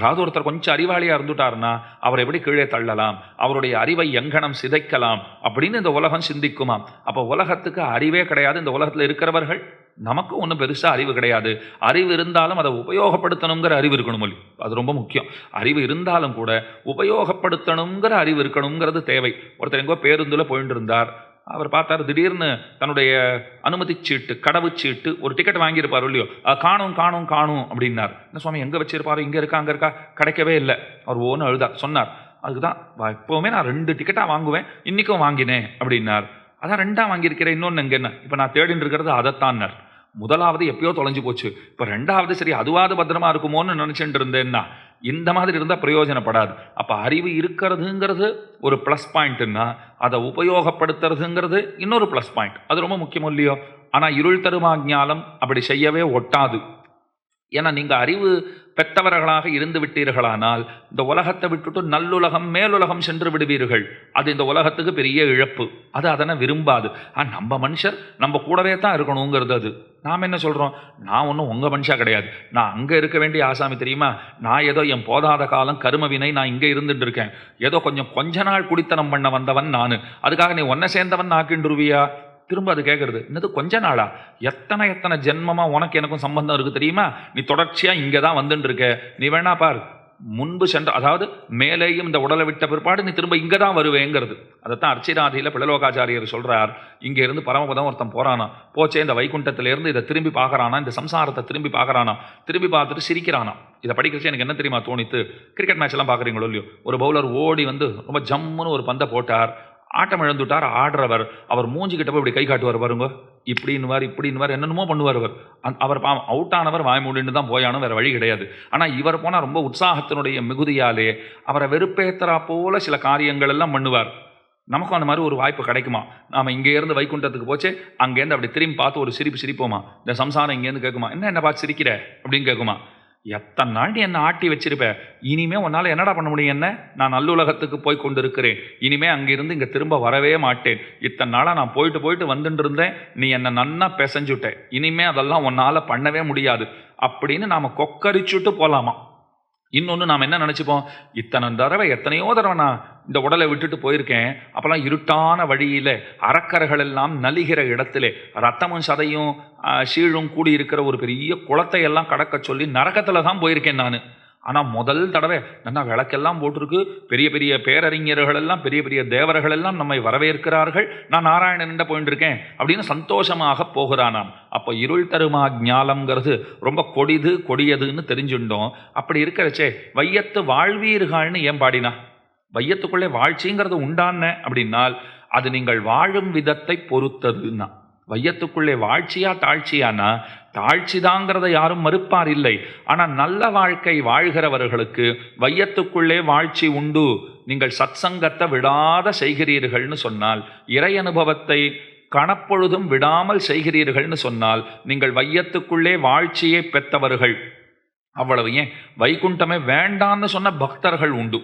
யாராவது ஒருத்தர் கொஞ்சம் அறிவாளியாக இருந்துட்டாருன்னா அவர் எப்படி கீழே தள்ளலாம்? அவருடைய அறிவை எங்கனம் சிதைக்கலாம்? அப்படின்னு இந்த உலகம் சிந்திக்குமாம். அப்போ உலகத்துக்கு அறிவே கிடையாது. இந்த உலகத்தில் இருக்கிறவர்கள் நமக்கும் ஒன்றும் பெருசாக அறிவு கிடையாது. அறிவு இருந்தாலும் அதை உபயோகப்படுத்தணுங்கிற அறிவு இருக்கணும் மொழி. அது ரொம்ப முக்கியம். அறிவு இருந்தாலும் கூட உபயோகப்படுத்தணுங்கிற அறிவு இருக்கணுங்கிறது தேவை. ஒருத்தர் எங்கோ பேருந்தில் போயிட்டு இருந்தார் அவர் பார்த்தார் திடீர்னு தன்னுடைய அனுமதி சீட்டு கடவுச்சீட்டு ஒரு டிக்கெட் வாங்கியிருப்பார் இல்லையோ? காணும் காணும் காணும் அப்படின்னார். என்ன சுவாமி எங்கே வச்சிருப்பாரு? இங்கே இருக்கா அங்கே இருக்கா? கிடைக்கவே இல்லை. அவர் ஓன்னு அழுதார். சொன்னார் அதுதான் எப்போவுமே நான் ரெண்டு டிக்கெட்டாக வாங்குவேன் இன்றைக்கும் வாங்கினேன் அப்படின்னார். அதான் ரெண்டாக வாங்கியிருக்கிறேன் இன்னொன்று இங்கே என்ன இப்போ நான் தேடின்னு இருக்கிறது அதைத்தான்னார். முதலாவது எப்பயோ தொலைஞ்சு போச்சு. இப்போ ரெண்டாவது சரி அதுவாது பத்திரமா இருக்குமோன்னு நினச்சிட்டு இருந்தேன்னா இந்த மாதிரி இருந்தால் பிரயோஜனப்படாது. அப்போ அறிவு இருக்கிறதுங்கிறது ஒரு ப்ளஸ் பாயிண்ட்டுன்னா அதை உபயோகப்படுத்துறதுங்கிறது இன்னொரு ப்ளஸ் பாயிண்ட் அது ரொம்ப முக்கியம் இல்லையோ? ஆனால் இருள் தருமாஜாலம் அப்படி செய்யவே ஒட்டாது. ஏன்னா நீங்கள் அறிவு பெற்றவர்களாக இருந்து விட்டீர்களானால் இந்த உலகத்தை விட்டுட்டு நல்லுலகம் மேலுலகம் சென்று விடுவீர்கள். அது இந்த உலகத்துக்கு பெரிய இழப்பு. அது அதனை விரும்பாது. ஆ நம்ம மனுஷர் நம்ம கூடவே தான் இருக்கணுங்கிறது அது. நாம் என்ன சொல்கிறோம் நான் ஒன்றும் உங்கள் மனுஷா கிடையாது. நான் அங்கே இருக்க வேண்டிய ஆசாமி தெரியுமா? நான் ஏதோ என் போதாத காலம் கரும வினை நான் இங்கே இருந்துட்டு இருக்கேன் ஏதோ கொஞ்சம் கொஞ்ச நாள் குடித்தனம் பண்ண வந்தவன் நான். அதுக்காக நீ ஒன்றை சேர்ந்தவன் ஆக்கின்றுருவியா திரும்ப அது கேட்குறது என்னது கொஞ்ச நாளா? எத்தனை எத்தனை ஜென்மமாக உனக்கு எனக்கும் சம்பந்தம் இருக்குது தெரியுமா? நீ தொடர்ச்சியாக இங்கே தான் வந்துட்டு இருக்க நீ வேணா பார். முன்பு சென்ற அதாவது மேலேயும் இந்த உடலை விட்ட பிற்பாடு நீ திரும்ப இங்கே தான் வருவேங்கிறது. அதைத்தான் அர்ச்சிராதியில் பிள்ளலோகாச்சாரியர் சொல்கிறார் இங்கேருந்து பரமபதம் ஒருத்தன் போகிறானா போச்சே இந்த வைகுண்டத்திலேருந்து இதை திரும்பி பார்க்கறானா? இந்த சம்சாரத்தை திரும்பி பார்க்கறானா? திரும்பி பார்த்துட்டு சிரிக்கிறானா? இதை படிக்கிறச்சு எனக்கு என்ன தெரியுமா தோணித்து? கிரிக்கெட் மேட்ச் எல்லாம் பார்க்குறீங்களோ இல்லையோ? ஒரு பவுலர் ஓடி வந்து ரொம்ப ஜம்முன்னு ஒரு பந்தை போட்டார். ஆட்டம் இழந்துட்டார் ஆடுறவர். அவர் மூஞ்சிக்கிட்ட போய் இப்படி கை காட்டுவார் பாருங்க. இப்படின்னுவார் இப்படின்னுவார் என்னென்னமோ பண்ணுவார் அவர் அவர் பாவம் அவுட் ஆனவர் வாய் மூடின்னு தான் போயானும் வேறு வழி கிடையாது. ஆனால் இவர் போனால் ரொம்ப உற்சாகத்தினுடைய மிகுதியாலே அவரை வெறுப்பேத்துறா போல சில காரியங்கள் எல்லாம் பண்ணுவார். நமக்கும் அந்த மாதிரி ஒரு வாய்ப்பு கிடைக்குமா? நாம் இங்கேருந்து வைகுண்டத்துக்கு போச்சு அங்கேருந்து அப்படி திரும்பி பார்த்து ஒரு சிரிப்பு சிரிப்போமா? இந்த சம்சாரம் இங்கேருந்து கேட்குமா என்ன என்ன பார்த்து சிரிக்கிற? அப்படின்னு கேட்குமா எத்தனை நாள் என்னை ஆட்டி வச்சிருப்ப? இனிமே உன்னால் என்னடா பண்ண முடியும் என்ன? நான் நல்லுலகத்துக்கு போய் கொண்டிருக்கிறேன். இனிமே அங்கிருந்து இங்கே திரும்ப வரவே மாட்டேன். இத்தனை நாளாக நான் போயிட்டு போயிட்டு வந்துட்டு இருந்தேன். நீ என்னை நன்னா பிசைஞ்சுட்ட. இனிமே அதெல்லாம் உன்னால் பண்ணவே முடியாது. அப்படின்னு நாம் கொக்கரிச்சுட்டு போகலாமா இன்னொன்று நாம் என்ன நினச்சிப்போம்? இத்தனை தடவை எத்தனையோ தடவை நான் இந்த உடலை விட்டுட்டு போயிருக்கேன். அப்போல்லாம் இருட்டான வழியில் அறக்கர்கள் எல்லாம் நலிகிற இடத்துல ரத்தமும் சதையும் சீழும் கூடி இருக்கிற ஒரு பெரிய குளத்தை எல்லாம் கடக்க சொல்லி நரகத்தில் தான் போயிருக்கேன் நான். ஆனால் முதல் தடவை நல்லா விளக்கெல்லாம் போட்டிருக்கு. பெரிய பெரிய பேரறிஞர்கள் எல்லாம் பெரிய பெரிய தேவர்கள் எல்லாம் நம்மை வரவேற்கிறார்கள். நான் நாராயணன் போயிட்டு இருக்கேன் அப்படின்னு சந்தோஷமாக போகிறானாம். அப்போ இருள் தருமா ஜாலம்ங்கிறது ரொம்ப கொடிது கொடியதுன்னு தெரிஞ்சுட்டோம் அப்படி இருக்கிறச்சே வையத்து வாழ்வீர்கள்னு ஏன் பாடினா? வையத்துக்குள்ளே வாழ்ச்சிங்கிறது உண்டான அப்படின்னால் அது நீங்கள் வாழும் விதத்தை பொறுத்ததுன்னா. வையத்துக்குள்ளே வாழ்ச்சியா தாழ்ச்சியானா? தாழ்ச்சிதாங்கிறத யாரும் மறுப்பார் இல்லை. ஆனால் நல்ல வாழ்க்கை வாழ்கிறவர்களுக்கு வையத்துக்குள்ளே வாழ்ச்சி உண்டு. நீங்கள் சத்சங்கத்தை விடாத செய்கிறீர்கள்னு சொன்னால் இறை அனுபவத்தை கணப்பொழுதும் விடாமல் செய்கிறீர்கள்னு சொன்னால் நீங்கள் வையத்துக்குள்ளே வாழ்ச்சியை பெற்றவர்கள் அவ்வளவு. ஏன்? வைகுண்டமே வேண்டான்னு சொன்ன பக்தர்கள் உண்டு.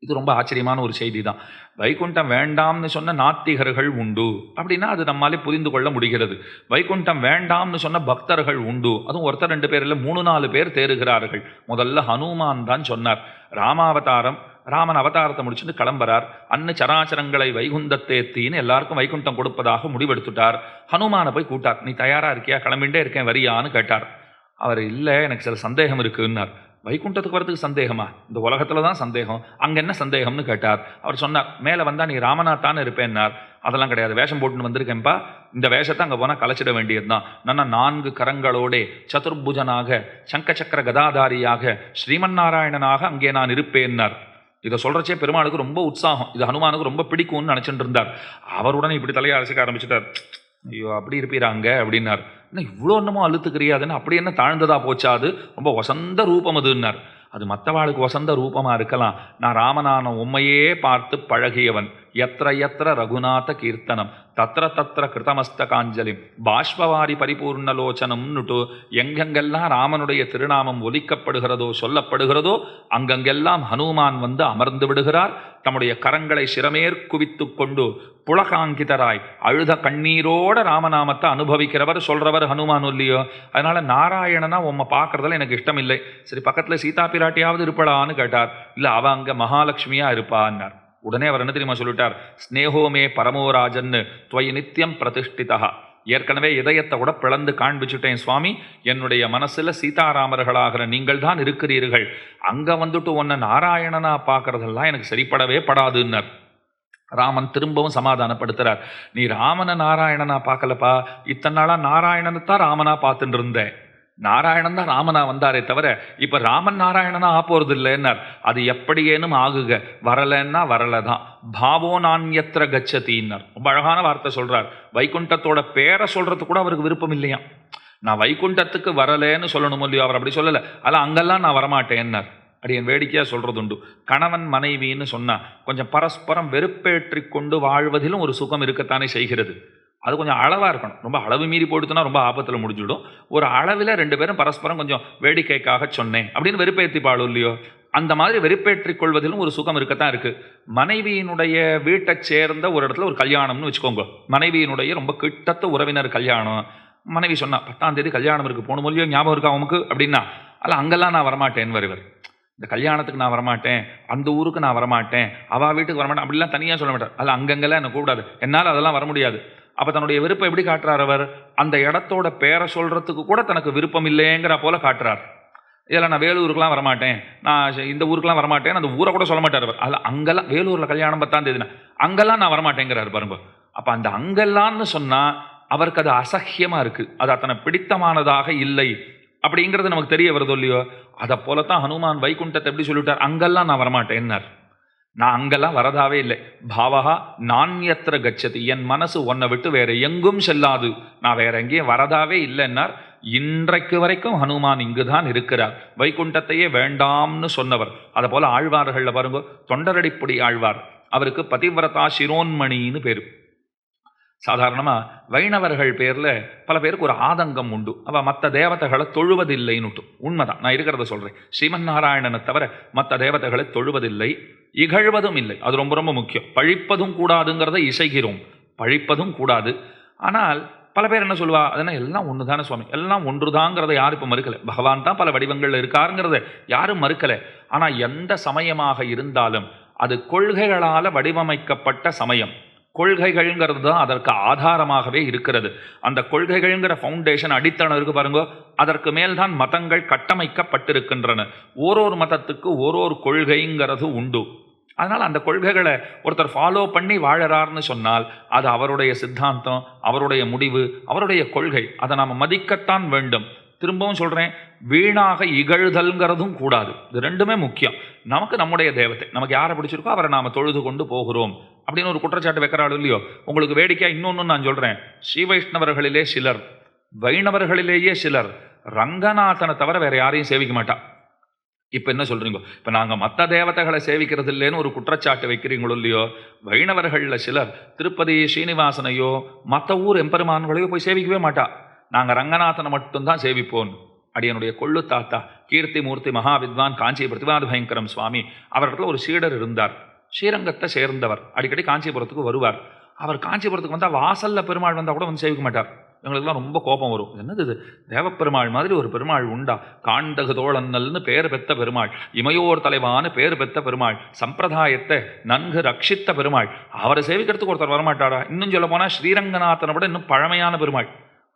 இது ரொம்ப ஆச்சரியமான ஒரு செய்தி தான் வைகுண்டம் வேண்டாம்னு சொன்ன நாத்திகர்கள் உண்டு. அப்படின்னா அது நம்மாலே புரிந்து கொள்ள முடிகிறது. வைகுண்டம் வேண்டாம்னு சொன்ன பக்தர்கள் உண்டு. அதுவும் ஒருத்தர் ரெண்டு பேர் இல்லை மூணு நாலு பேர் தேறுகிறார்கள். முதல்ல ஹனுமான் தான் சொன்னார். ராமாவதாரம் ராமன் அவதாரத்தை முடிச்சுட்டு கிளம்புறார். அன்னு சராச்சரங்களை வைகுந்தத்தேத்தின்னு எல்லாருக்கும் வைகுண்டம் கொடுப்பதாக முடிவெடுத்துட்டார். ஹனுமானை போய் கூட்டார் நீ தயாராக இருக்கியா? கிளம்பிண்டே இருக்கேன் வரியான்னு கேட்டார். அவர் இல்லை எனக்கு சில சந்தேகம் இருக்குன்னார். வைகுண்டத்துக்கு வரதுக்கு சந்தேகமா? இந்த உலகத்துல தான் சந்தேகம். அங்கே என்ன சந்தேகம்னு கேட்டார். அவர் சொன்னார் மேலே வந்தால் நீ ராமநாத்தான்னு இருப்பேன்னார். அதெல்லாம் கிடையாது. வேஷம் போட்டுன்னு வந்திருக்கேன்ப்பா. இந்த வேஷத்தை அங்கே போனால் கலைச்சிட வேண்டியதுதான். நான் நான்கு கரங்களோடே சதுர்புஜனாக சங்கச்சக்கர கதாதாரியாக ஸ்ரீமன்னாராயணனாக அங்கே நான் இருப்பேன்னார். இதை சொல்கிறச்சே பெருமாளுக்கு ரொம்ப உற்சாகம். இது ஹனுமானுக்கு ரொம்ப பிடிக்கும்னு நினச்சிட்டு இருந்தார். அவருடன் இப்படி தலையை அரைச்சிக்க ஆரம்பிச்சிட்டார். ஐயோ அப்படி இருப்பீராங்க அப்படின்னார். என்ன இவ்வளோ என்னமோ அழுத்துக்கிறியாதுன்னு அப்படி என்ன தாழ்ந்ததாக போச்சா அது? ரொம்ப வசந்த ரூபம் அதுன்னார். அது மற்றவாளுக்கு வசந்த ரூபமாக இருக்கலாம். நான் ராமனான உண்மையே பார்த்து பழகியவன். எத்திர எத்திர ரகுநாத கீர்த்தனம் தத்திர தத்திர கிருதமஸ்தகாஞ்சலி பாஷ்பவாரி பரிபூர்ணலோச்சனம்னுட்டு எங்கெங்கெல்லாம் ராமனுடைய திருநாமம் ஒலிக்கப்படுகிறதோ சொல்லப்படுகிறதோ அங்கங்கெல்லாம் ஹனுமான் வந்து அமர்ந்து விடுகிறார். தம்முடைய கரங்களை சிரமேற்குவித்து கொண்டு புலகாங்கிதராய் அழுத கண்ணீரோட ராமநாமத்தை அனுபவிக்கிறவர் சொல்றவர் ஹனுமான் இல்லையோ? அதனால நாராயணனா உம்மை பார்க்கறதுல எனக்கு இஷ்டம் இல்லை சரி பக்கத்துல சீதா பிராட்டியாவது இருப்படான்னு கேட்டார். இல்ல அவ அங்க மகாலட்சுமியா இருப்பான்னார். உடனே அவர் என்ன தெரியுமா சொல்லிட்டார் ஸ்னேகோமே பரமோராஜன்னு துவை நித்தியம் பிரதிஷ்டிதா ஏற்கனவே இதயத்தை கூட பிளந்து காண்பிச்சுட்டேன் சுவாமி. என்னுடைய மனசில் சீதாராமர்களாகிற நீங்கள் தான் இருக்கிறீர்கள். அங்கே வந்துட்டு உன்னை நாராயணனா பார்க்கறதெல்லாம் எனக்கு சரிப்படவே படாதுன்னர். ராமன் திரும்பவும் சமாதானப்படுத்துகிறார் நீ ராமனை நாராயணனா பார்க்கலப்பா. இத்தனை நாளாக நாராயணனை தான் ராமனாக பார்த்துட்டு இருந்தேன். நாராயணன் தான் ராமனா வந்தாரே தவிர இப்ப ராமன் நாராயணனா ஆப்போறது இல்லைன்னார் அது எப்படியேனும் ஆகுக. வரலன்னா வரல தான் பாவோ நான்யத்திர கச்சத்தின்னார் ரொம்ப அழகான வார்த்தை சொல்றார். வைகுண்டத்தோட பேரை சொல்றது கூட அவருக்கு விருப்பம் இல்லையா நான் வைகுண்டத்துக்கு வரலேன்னு சொல்லணும் இல்லையோ அவர் அப்படி சொல்லலை. அல்ல அங்கெல்லாம் நான் வரமாட்டேன்னார். அப்படி என் வேடிக்கையாக சொல்கிறதுண்டு உண்டு. கணவன் மனைவின்னு சொன்னால் கொஞ்சம் பரஸ்பரம் வெறுப்பேற்றி கொண்டு வாழ்வதிலும் ஒரு சுகம் இருக்கத்தானே செய்கிறது. அது கொஞ்சம் அளவாக இருக்கணும். ரொம்ப அளவு மீறி போயிடுச்சுன்னா ரொம்ப ஆபத்தில் முடிஞ்சிடும். ஒரு அளவில் ரெண்டு பேரும் பரஸ்பரம் கொஞ்சம் வேடிக்கைக்காக சொன்னேன். அப்படின்னு வெறுப்பேற்றி பாடும் இல்லையோ? அந்த மாதிரி வெறுப்பேற்றிக் கொள்வதிலும் ஒரு சுகம் இருக்கத்தான் இருக்குது மனைவியினுடைய வீட்டை சேர்ந்த ஒரு இடத்துல ஒரு கல்யாணம்னு வச்சுக்கோங்க. மனைவியினுடைய ரொம்ப கிட்டத்த உறவினர் கல்யாணம். மனைவி சொன்னா பத்தாம் தேதி கல்யாணம் இருக்குது போன மொழியோ ஞாபகம் இருக்கா அவனுக்கு அப்படின்னா அல்ல அங்கெல்லாம் நான் வரமாட்டேன்னு வருவர் இந்த கல்யாணத்துக்கு நான் வரமாட்டேன். அந்த ஊருக்கு நான் வரமாட்டேன். அவா வீட்டுக்கு வரமாட்டேன். அப்படிலாம் தனியாக சொல்ல மாட்டார். அல்ல அங்கங்கெல்லாம் என்ன கூடாது என்னால் அதெல்லாம் வர முடியாது. அப்போ தன்னுடைய விருப்பம் எப்படி காட்டுறார் அவர்? அந்த இடத்தோட பேரை சொல்கிறதுக்கு கூட தனக்கு விருப்பம் இல்லைங்கிற போல காட்டுறார். இதில் நான் வேலூருக்குலாம் வரமாட்டேன். நான் இந்த ஊருக்குலாம் வரமாட்டேன் அந்த ஊரை கூட சொல்ல மாட்டார் அவர். அதில் அங்கெல்லாம் வேலூரில் கல்யாணம் பத்தாம் தேதினா அங்கெல்லாம் நான் வரமாட்டேங்கிறார் பாருங்க. அப்போ அந்த அங்கெல்லாம்னு சொன்னால் அவருக்கு அது அசஹ்யமாக இருக்குது அது அத்தனை பிடித்தமானதாக இல்லை. அப்படிங்கிறது நமக்கு தெரிய வருதோ இல்லையோ? அதை போலத்தான் ஹனுமான் வைகுண்டத்தை எப்படி சொல்லிவிட்டார்? அங்கெல்லாம் நான் வரமாட்டேன்னார். நான் அங்கெல்லாம் வரதாவே இல்லை. பாவகா நான்யத்திர கச்சதி என் மனசு உன்னை விட்டு வேற எங்கும் செல்லாது. நான் வேற எங்கேயும் வரதாவே இல்லைன்னார். இன்றைக்கு வரைக்கும் ஹனுமான் இங்குதான் இருக்கிறார். வைகுண்டத்தையே வேண்டாம்னு சொன்னவர். அதை போல ஆழ்வார்களில் பாருங்க தொண்டரடிப்புடி ஆழ்வார். அவருக்கு பதிவிரதா சிரோன்மணின்னு பேரு. சாதாரணமாக வைணவர்கள் பேரில் பல பேருக்கு ஒரு ஆதங்கம் உண்டு. அவள் மற்ற தேவதைகளை தொழுவதில்லைன்னுட்டு. உண்மைதான். நான் இருக்கிறத சொல்கிறேன் ஸ்ரீமன் நாராயணனை தவிர மற்ற தேவதைகளை தொழுவதில்லை. இகழ்வதும் இல்லை. அது ரொம்ப ரொம்ப முக்கியம். பழிப்பதும் கூடாதுங்கிறத இசைகிறோம். பழிப்பதும் கூடாது. ஆனால் பல பேர் என்ன சொல்லுவா? அதனால் எல்லாம் ஒன்று தானே சுவாமி? எல்லாம் ஒன்று தாங்கிறத யாரும் இப்போ மறுக்கலை. பகவான் தான் பல வடிவங்கள் இருக்காருங்கிறத யாரும் மறுக்கலை. ஆனால் எந்த சமயமாக இருந்தாலும் அது கொள்கைகளால் வடிவமைக்கப்பட்ட சமயம். கொள்கைகள்ங்கிறது தான் அதற்கு ஆதாரமாகவே இருக்கிறது. அந்த கொள்கைகள்ங்கிற ஃபவுண்டேஷன் அடித்தளம் இருக்கு பாருங்க அதற்கு மேல்தான் மதங்கள் கட்டமைக்கப்பட்டிருக்கின்றன. ஓரோரு மதத்துக்கு ஓரோரு கொள்கைங்கிறது உண்டு. அதனால் அந்த கொள்கைகளை ஒருத்தர் ஃபாலோ பண்ணி வாழறார்னு சொன்னால் அது அவருடைய சித்தாந்தம் அவருடைய முடிவு அவருடைய கொள்கை. அதை நாம் மதிக்கத்தான் வேண்டும். திரும்பவும் சொல்கிறேன் வீணாக இகழ்தல்ங்கிறதும் கூடாது. இது ரெண்டுமே முக்கியம். நமக்கு நம்முடைய தேவத்தை நமக்கு யாரை பிடிச்சிருக்கோ அவரை நாம் தொழுது கொண்டு போகிறோம். அப்படின்னு ஒரு குற்றச்சாட்டு வைக்கிறாள் இல்லையோ? உங்களுக்கு வேடிக்கையாக இன்னொன்று நான் சொல்கிறேன் ஸ்ரீ வைஷ்ணவர்களிலே சிலர் வைணவர்களிலேயே சிலர் ரங்கநாதனை தவிர வேறு யாரையும் சேவிக்க மாட்டா. இப்போ என்ன சொல்றீங்க? இப்போ நாங்கள் மற்ற தேவதைகளை சேவிக்கிறது இல்லைன்னு ஒரு குற்றச்சாட்டு வைக்கிறீங்களோ இல்லையோ? வைணவர்களில் சிலர் திருப்பதி ஸ்ரீனிவாசனையோ மற்ற ஊர் எம்பெருமான்களையோ போய் சேவிக்கவே மாட்டா. நாங்கள் ரங்கநாதனை மட்டும்தான் சேவிப்போம். அடியனுடைய கொள்ளு தாத்தா கீர்த்தி மூர்த்தி மகாவித்வான் காஞ்சி பிரதிவாத பயங்கரம் சுவாமி அவர்கிட்ட ஒரு சீடர் இருந்தார். ஸ்ரீரங்கத்தை சேர்ந்தவர். அடிக்கடி காஞ்சிபுரத்துக்கு வருவார். அவர் காஞ்சிபுரத்துக்கு வந்தால் வாசல்ல பெருமாள் வந்தால் கூட வந்து சேவிக்க மாட்டார். எங்களுக்குலாம் ரொம்ப கோபம் வரும். என்னது இது? தேவப்பெருமாள் மாதிரி ஒரு பெருமாள் உண்டா? காண்டகு தோழன்னல்னு பேர் பெத்த பெருமாள். இமையோர் தலைவான்னு பேர் பெத்த பெருமாள். சம்பிரதாயத்தை நன்கு ரட்சித்த பெருமாள். அவரை சேவிக்கிறதுக்கு ஒருத்தர் வரமாட்டாரா? இன்னும் சொல்ல போனால் ஸ்ரீரங்கநாதனை விட இன்னும் பழமையான பெருமாள்.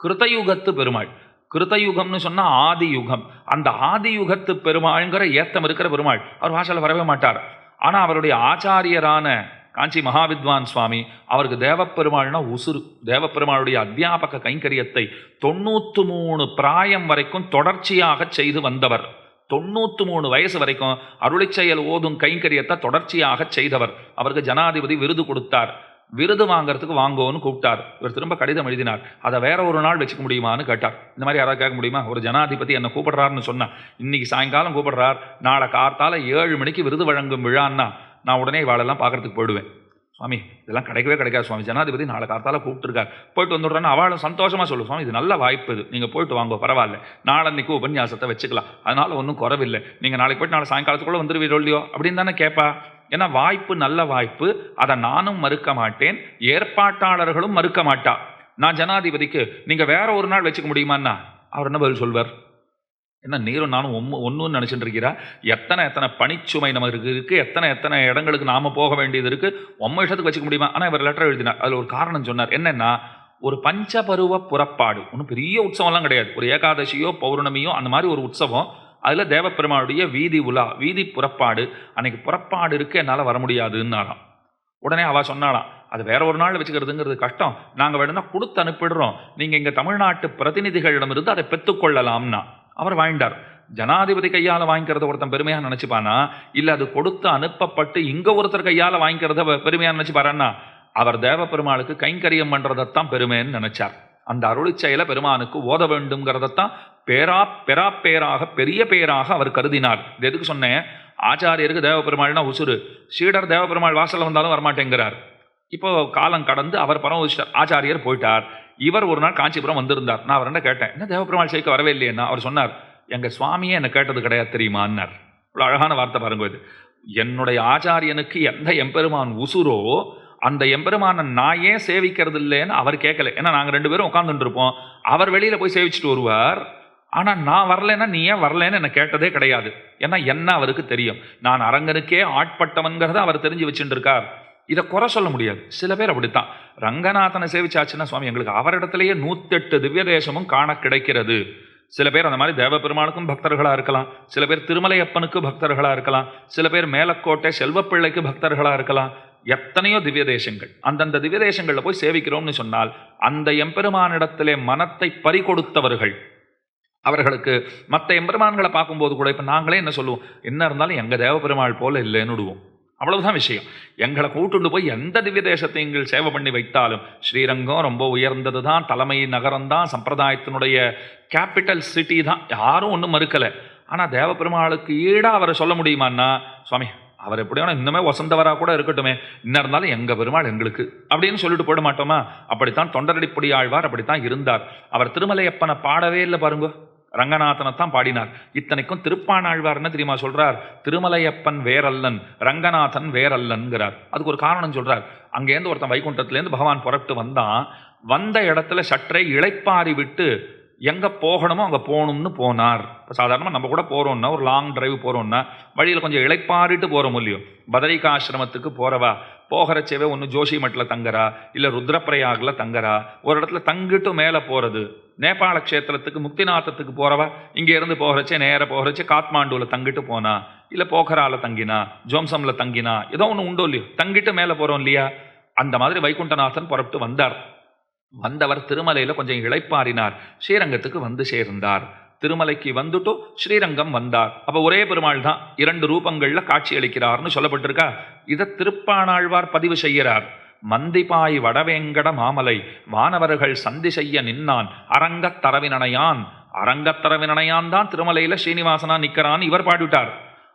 கிருத்தயுகத்து பெருமாள். கிருத்தயுகம்னு சொன்னால் ஆதி யுகம் அந்த ஆதி யுகத்து பெருமாள்ங்கிற ஏத்தம் இருக்கிற பெருமாள். அவர் வாசல்ல வரவே மாட்டார். ஆனால் அவருடைய ஆச்சாரியரான காஞ்சி மகாவித்வான் சுவாமி அவருக்கு தேவப்பெருமாள்னா உசுறு. தேவப்பெருமாளுடைய அத்தியாபக கைங்கரியத்தை தொண்ணூற்று மூணு பிராயம் வரைக்கும் தொடர்ச்சியாக செய்து வந்தவர். தொண்ணூற்று மூணு வயசு வரைக்கும் அருளிச்செயல் ஓதும் கைங்கரியத்தை தொடர்ச்சியாக செய்தவர். அவருக்கு ஜனாதிபதி விருது கொடுத்தார். விருது வாங்குறதுக்கு வாங்கோன்னு கூப்பிட்டார். இவர் திரும்ப கடிதம் எழுதினார். அதை வேற ஒரு நாள் வச்சுக்க முடியுமான்னு கேட்டார். இந்த மாதிரி யாராவது கேட்க முடியுமா? ஒரு ஜனாதிபதி என்னை கூப்பிடுறாருன்னு சொன்னா இன்னைக்கு சாயங்காலம் கூப்பிடுறார். நாளை கார்த்தால ஏழு மணிக்கு விருது வழங்கும் விழான்னா நான் உடனே இவாளெல்லாம் பார்க்கறதுக்கு போயிடுவேன். சுவாமி இதெல்லாம் கிடைக்கவே கிடைக்காது சுவாமி. ஜனாதிபதி நாளை காத்தால கூப்பிட்டுருக்கார். போயிட்டு வந்துடுறேன்னு அவளும் சந்தோஷமா சொல்லு சுவாமி இது நல்ல வாய்ப்பு இது. நீங்க போயிட்டு வாங்க பரவாயில்ல. நாளன்னைக்கு உபன்யாசத்தை வச்சுக்கலாம். அதனால ஒன்றும் குறவில்லை. நீங்க நாளைக்கு போயிட்டு நாளை சாயங்காலத்துக்குள்ள வந்துருவீரோ இல்லையோ? அப்படின்னு தானே கேட்பா ஏன்னா வாய்ப்பு நல்ல வாய்ப்பு. அதை நானும் மறுக்க மாட்டேன். ஏற்பாட்டாளர்களும் மறுக்க மாட்டா. நான் ஜனாதிபதிக்கு நீங்க வேற ஒரு நாள் வச்சுக்க முடியுமான்னா? அவர் என்ன பதில் சொல்வார்? என்ன நீரும் நானும் ஒன்று ஒன்றுன்னு நினச்சிட்டு இருக்கிறா? எத்தனை எத்தனை பணிச்சுமை நமக்கு இருக்குது எத்தனை எத்தனை இடங்களுக்கு நாம் போக வேண்டியது இருக்குது உம்ம இஷ்டத்துக்கு வச்சுக்க முடியுமா? ஆனால் இவர் லெட்டர் எழுதினார். அதில் ஒரு காரணம் சொன்னார். என்னன்னா ஒரு பஞ்சபருவ புறப்பாடு. ஒன்றும் பெரிய உற்சவம்லாம் கிடையாது. ஒரு ஏகாதசியோ பௌர்ணமியோ அந்த மாதிரி ஒரு உற்சவம் அதில் தேவப்பெருமானுடைய வீதி உலா வீதி புறப்பாடு. அன்னைக்கு புறப்பாடு இருக்கு என்னால் வர முடியாதுன்னாராம். உடனே அவள் சொன்னாலாம் அது வேற ஒரு நாள் வச்சுக்கிறதுங்கிறது கஷ்டம். நாங்கள் வேணும்னா கொடுத்து அனுப்பிடுறோம். நீங்கள் இங்கே தமிழ்நாட்டு பிரதிநிதிகளிடமிருந்து அதை பெற்றுக்கொள்ளலாம்னா அவர் வாழ்ந்தார் ஜனாதிபதி கையால் வாங்கிக்கிறத ஒருத்தன் பெருமையாக நினச்சிப்பானா? இல்லை அது கொடுத்து அனுப்பப்பட்டு இங்கே ஒருத்தர் கையால் வாங்கிக்கிறத பெருமையாக நினச்சிப்பாரன்னா? அவர் தேவ பெருமாளுக்கு கைங்கரியம் பண்ணுறதைத்தான் பெருமைன்னு நினச்சார். அந்த அருளிச்செயலை பெருமானுக்கு ஓத வேண்டுங்கிறதத்தான் பேரா பெரா பேராக பெரிய பேராக அவர் கருதினார். இது எதுக்கு சொன்னேன்? ஆச்சாரியருக்கு தேவபெருமாள்னா உசுறு. சீடர் தேவபெருமாள் வாசலில் வந்தாலும் வரமாட்டேங்கிறார். இப்போ காலம் கடந்து அவர் பரம ஆச்சாரியர் போயிட்டார். இவர் ஒரு நாள் காஞ்சிபுரம் வந்திருந்தார். நான் அவர்கிட்ட கேட்டேன் என்ன தேவபெருமாள் சேர்க்க வரவே இல்லையேன்னா அவர் சொன்னார் எங்கள் சுவாமியே என்னை கேட்டது கிடையாது தெரியுமான்னார். இவ்வளோ அழகான வார்த்தை பாருங்க இது. என்னுடைய ஆச்சாரியனுக்கு எந்த எம்பெருமான் உசுரோ அந்த எம்பெருமானை நான் ஏன் சேவிக்கிறது இல்லைன்னு அவர் கேட்கல. ஏன்னா நாங்கள் ரெண்டு பேரும் உட்காந்துட்டு இருப்போம். அவர் வெளியில் போய் சேவிச்சுட்டு வருவார். ஆனால் நான் வரலைன்னா நீ ஏன் வரலன்னு என்ன கேட்டதே கிடையாது. ஏன்னா என்ன அவருக்கு தெரியும். நான் அரங்கனுக்கே ஆட்பட்டவன்கிறத அவர் தெரிஞ்சு வச்சுட்டு இருக்கார் இதை குறை சொல்ல முடியாது. சில பேர் அப்படித்தான். ரங்கநாதனை சேவிச்சாச்சுன்னா சுவாமி எங்களுக்கு அவரிடத்துலேயே நூத்தெட்டு திவ்ய தேசமும் காண கிடைக்கிறது. சில பேர் அந்த மாதிரி தேவ பெருமாளுக்கும் பக்தர்களாக இருக்கலாம். சில பேர் திருமலையப்பனுக்கு பக்தர்களாக இருக்கலாம். சில பேர் மேலக்கோட்டை செல்வப்பிள்ளைக்கு பக்தர்களாக இருக்கலாம். எத்தனையோ திவ்ய தேசங்கள் அந்தந்த திவ்ய தேசங்களில் போய் சேவிக்கிறோம்னு சொன்னால் அந்த எம்பெருமானிடத்திலே மனத்தை பறிகொடுத்தவர்கள் அவர்களுக்கு மற்ற எம்பெருமான்களை பார்க்கும்போது கூட இப்போ நாங்களே என்ன சொல்லுவோம்? என்ன இருந்தாலும் எங்கள் தேவபெருமாள் போல இல்லைன்னு விடுவோம் அவ்வளவுதான் விஷயம். எங்களை கூட்டுண்டு போய் எந்த திவ்ய தேசத்தை எங்கள் சேவை பண்ணி வைத்தாலும் ஸ்ரீரங்கம் ரொம்ப உயர்ந்தது தான் தலைமை நகரம் தான் சம்பிரதாயத்தினுடைய கேபிட்டல் சிட்டி தான். யாரும் ஒன்றும் மறுக்கலை. ஆனால் தேவபெருமாளுக்கு ஈடாக அவரை சொல்ல முடியுமான்னா சுவாமி அவர் எப்படியான இன்னுமே வசந்தவராக கூட இருக்கட்டுமே. இன்னும் இருந்தாலும் எங்கள் பெருமாள் எங்களுக்கு. அப்படின்னு சொல்லிட்டு போட மாட்டோமா? அப்படித்தான் தொண்டரடிப்படி ஆழ்வார் அப்படித்தான் இருந்தார். அவர் திருமலையப்பனை பாடவே இல்லை பாருங்க. ரங்கநாதனை தான் பாடினார். இத்தனைக்கும் திருப்பானாழ்வார் தெரியுமா சொல்றார்? திருமலையப்பன் வேரல்லன் ரங்கநாதன் வேரல்லன்கிறார் அதுக்கு ஒரு காரணம் சொல்றார். அங்கேருந்து ஒருத்தன் வைகுண்டத்துலேருந்து பகவான் புறப்பட்டு வந்தான். வந்த இடத்துல சற்றே இழைப்பாரி விட்டு எங்கே போகணுமோ அங்கே போகணும்னு போனார். இப்போ சாதாரணமாக நம்ம கூட போகிறோம்னா ஒரு லாங் டிரைவ் போகிறோம்னா வழியில் கொஞ்சம் இழைப்பாரிட்டு போகிறோம் இல்லையோ? பதரிகாசிரமத்துக்கு போகிறவா போகிறச்சேவே ஒன்று ஜோஷி மட்டில் தங்குறா இல்லை ருத்ரப்பிரயாகில் தங்குறா. ஒரு இடத்துல தங்கிட்டு மேலே போகிறது நேபாள க்ஷேத்திரத்துக்கு முக்திநாத்தத்துக்கு போகிறவா இங்கேருந்து போகிறச்சே நேராக போகிறச்சே காத்மாண்டுவில் தங்கிட்டு போனா இல்லை போகராவில் தங்கினா ஜோம்சமில் தங்கினா ஏதோ ஒன்று உண்டோ இல்லையோ தங்கிட்டு மேலே போகிறோம் இல்லையா? அந்த மாதிரி வைகுண்டநாதன் புறப்பட்டு வந்தார். வந்தவர் திருமலையில் கொஞ்சம் இளைப்பாறினார். ஸ்ரீரங்கத்துக்கு வந்து சேர்ந்தார். திருமலைக்கு வந்துட்டு ஸ்ரீரங்கம் வந்தார். அப்போ ஒரே பெருமாள் தான் இரண்டு ரூபங்களில் காட்சி அளிக்கிறார்னு சொல்லப்பட்டிருக்கா? இதை திருப்பானாழ்வார் பதிவு செய்கிறார். மந்திபாய் வடவேங்கட மாமலை வானவர்கள் சந்தி செய்ய நின்னான் அரங்கத் தரவினனையான். அரங்கத் தரவினனையான் தான் திருமலையில ஸ்ரீனிவாசனா நிற்கிறான் இவர் பாடிவிட்டார்.